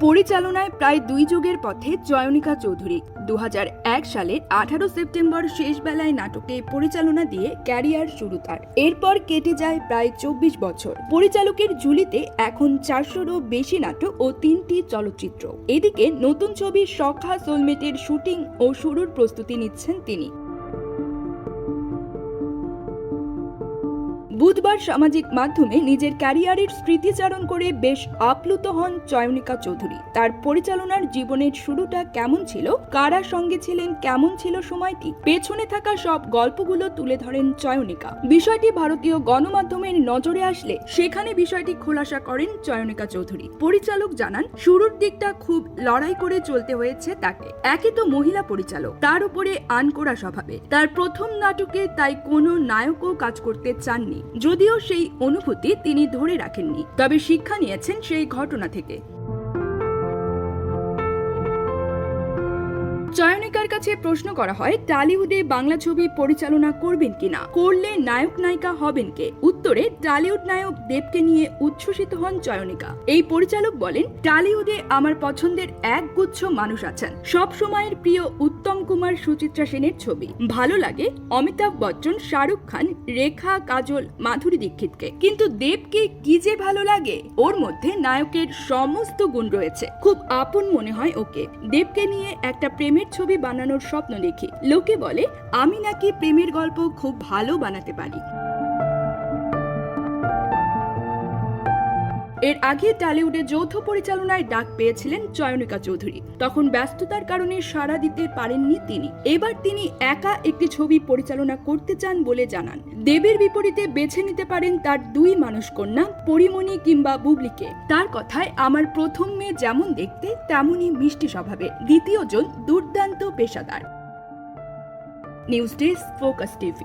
পরিচালনায় প্রায় দুই যুগের পথে জয়নিকা চৌধুরী। দু হাজার এক সালের আঠারো সেপ্টেম্বর শেষ বেলায় নাটকে পরিচালনা দিয়ে ক্যারিয়ার শুরু তার। এরপর কেটে যায় প্রায় চব্বিশ বছর। পরিচালকের ঝুলিতে এখন চারশোরও বেশি নাটক ও তিনটি চলচ্চিত্র। এদিকে নতুন ছবি সখা সোলমেটের শুটিং ও শুরুর প্রস্তুতি নিচ্ছেন তিনি। বুধবার সামাজিক মাধ্যমে নিজের ক্যারিয়ারের স্মৃতিচারণ করে বেশ আপ্লুত হন চয়নিকা চৌধুরী। তার পরিচালনার জীবনের শুরুটা কেমন ছিল? কারা সঙ্গে ছিলেন? কেমন ছিল সময়টি? পেছনে থাকা সব গল্পগুলো তুলে ধরেন চয়নিকা। বিষয়টি ভারতীয় গণমাধ্যমের নজরে আসলে সেখানে বিষয়টি খোলাসা করেন চয়নিকা চৌধুরী। পরিচালক জানান, শুরুর দিকটা খুব লড়াই করে চলতে হয়েছে তাকে। একে তো মহিলা পরিচালক, তার উপরে আনকোড়া স্বভাবে। তার প্রথম নাটকে তাই কোনো নায়কও কাজ করতে চাননি। যদিও সেই অনুভূতি তিনি ধরে রাখেননি তবে শিক্ষা নিয়েছেন সেই ঘটনা থেকে। চয়নিকার কাছে প্রশ্ন করা হয়, টালিউডে বাংলা ছবি পরিচালনা করবেন কিনা? করলে নায়ক নায়িকা হবেন কে? উত্তরে, টালিউড নায়ক দেবকে নিয়ে উচ্ছ্বসিত হন চয়নিকা এই পরিচালক বলেন, টালিউডে আমার পছন্দের এক গুচ্ছ মানুষ আছেন। সব সময়ের প্রিয় উত্তম কুমার সুচিত্রা সেনের ছবি। ভালো লাগে অমিতাভ বচ্চন, শাহরুখ খান, রেখা, কাজল, মাধুরী দীক্ষিতকে। কিন্তু দেবকে কি যে ভালো লাগে? ওর মধ্যে নায়কের সমস্ত গুণ রয়েছে। খুব আপন মনে হয় ওকে। দেবকে নিয়ে একটা প্রেমের ছবি বানানোর স্বপ্ন দেখি। লোকে বলে, আমি নাকি প্রেমের গল্প খুব ভালো বানাতে পারি। এর আগে টালিউডে যৌথ পরিচালনায় ডাক পেয়েছিলেন চয়নিকা চৌধুরী। তখন ব্যস্ততার কারণে সাড়া দিতে পারেননি তিনি। এবার তিনি একা একটি ছবি পরিচালনা করতে চান বলে জানান। দেবের বিপরীতে বেছে নিতে পারেন তার দুই মানুষ কন্যা পরিমণি কিংবা বুবলিকে। তার কথায়, আমার প্রথম মেয়ে যেমন দেখতে, তেমনই মিষ্টি স্বভাবে। দ্বিতীয়জন দুর্দান্ত পেশাদার। News desk, focus TV.